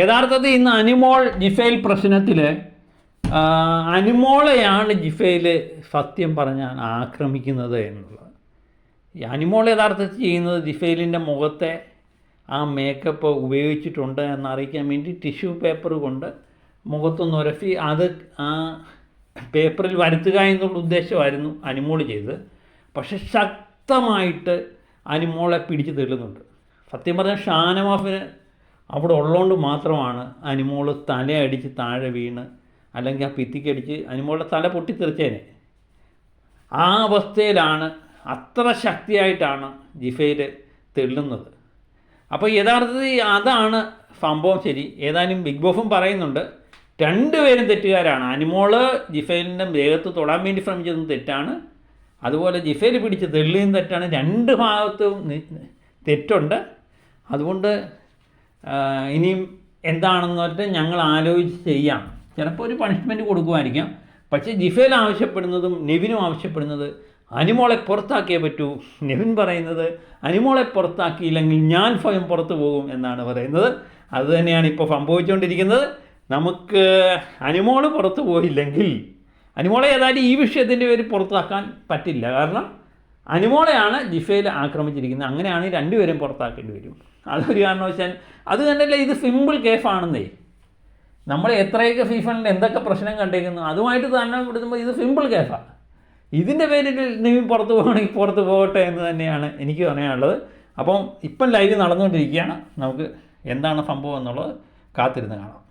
യഥാർത്ഥത്തിൽ ഇന്ന് അനിമോൾ ജിഫേൽ പ്രശ്നത്തിൽ അനിമോളെയാണ് ജിഫയിൽ സത്യം പറഞ്ഞാൽ ആക്രമിക്കുന്നത് എന്നുള്ളത്. ഈ അനിമോൾ യഥാർത്ഥത്തിൽ ചെയ്യുന്നത് ജിഫേലിന്റെ മുഖത്തെ ആ മേക്കപ്പ് ഉപയോഗിച്ചിട്ടുണ്ട് എന്നറിയിക്കാൻ വേണ്ടി ടിഷ്യൂ പേപ്പർ കൊണ്ട് മുഖത്തൊന്ന് ഉരഫി അത് ആ പേപ്പറിൽ വരുത്തുക എന്നുള്ള ഉദ്ദേശമായിരുന്നു അനിമോൾ ചെയ്തത്. പക്ഷെ ശക്തമായിട്ട് അനിമോളെ പിടിച്ചു തള്ളുന്നുണ്ട്. സത്യം പറഞ്ഞാൽ ഷാനവാഫിന് അവിടെ ഉള്ളതുകൊണ്ട് മാത്രമാണ് അനിമോൾ തലയടിച്ച് താഴെ വീണ് അല്ലെങ്കിൽ ആ ഭിത്തിക്കടിച്ച് അനിമോളുടെ തല പൊട്ടിത്തെറിച്ചേനെ. ആ അവസ്ഥയിലാണ് അത്ര ശക്തിയായിട്ടാണ് ജിഫയിൽ തെള്ളുന്നത്. അപ്പോൾ യഥാർത്ഥത്തിൽ അതാണ് സംഭവം ശരി. ഏതായാലും ബിഗ് ബോഫും പറയുന്നുണ്ട്. രണ്ടുപേരും തെറ്റുകാരാണ്. അനിമോൾ ജിഫേലിന്റെ ദേഹത്ത് തൊടാൻ വേണ്ടി ശ്രമിച്ചതും തെറ്റാണ്. അതുപോലെ ജിഫേൽ പിടിച്ച് തെള്ളിയും തെറ്റാണ്. രണ്ട് ഭാഗത്തും തെറ്റുണ്ട്. അതുകൊണ്ട് ഇനിയും എന്താണെന്ന് പറഞ്ഞിട്ട് ഞങ്ങൾ ആലോചിച്ച് ചെയ്യാം. ചിലപ്പോൾ ഒരു പണിഷ്മെന്റ് കൊടുക്കുമായിരിക്കാം. പക്ഷേ ജിഫേൽ ആവശ്യപ്പെടുന്നതും നെവിനും ആവശ്യപ്പെടുന്നത് അനിമോളെ പുറത്താക്കിയേ പറ്റൂ. നെവിൻ പറയുന്നത് അനിമോളെ പുറത്താക്കിയില്ലെങ്കിൽ ഞാൻ സ്വയം പുറത്തു പോകും എന്നാണ് പറയുന്നത്. അതുതന്നെയാണ് ഇപ്പോൾ സംഭവിച്ചുകൊണ്ടിരിക്കുന്നത്. നമുക്ക് അനിമോൾ പുറത്തു പോയില്ലെങ്കിൽ അനിമോളെ ഏതായാലും ഈ വിഷയത്തിന്റെ പേര് പുറത്താക്കാൻ പറ്റില്ല. കാരണം അനിമോളെയാണ് ജിഫയിൽ ആക്രമിച്ചിരിക്കുന്നത്. അങ്ങനെയാണെങ്കിൽ രണ്ടുപേരും പുറത്താക്കേണ്ടി വരും. അതൊരു കാരണവശാൽ അത് തന്നെയല്ല ഇത് സിമ്പിൾ കേസാണെന്നേ. നമ്മൾ എത്രയൊക്കെ ഫീഫണിൽ എന്തൊക്കെ പ്രശ്നം കണ്ടേക്കുന്നു അതുമായിട്ട് തന്നെ കൊടുക്കുമ്പോൾ ഇത് സിമ്പിൾ കേസാണ് ഇതിന്റെ പേരിൽ നീ പുറത്ത് പോകണമെങ്കിൽ പുറത്ത് പോകട്ടെ എന്ന് തന്നെയാണ് എനിക്ക് പറയാനുള്ളത്. അപ്പം ഇപ്പം ലൈവ് നടന്നുകൊണ്ടിരിക്കുകയാണ്. നമുക്ക് എന്താണ് സംഭവം എന്നുള്ളത് കാത്തിരുന്ന് കാണാം.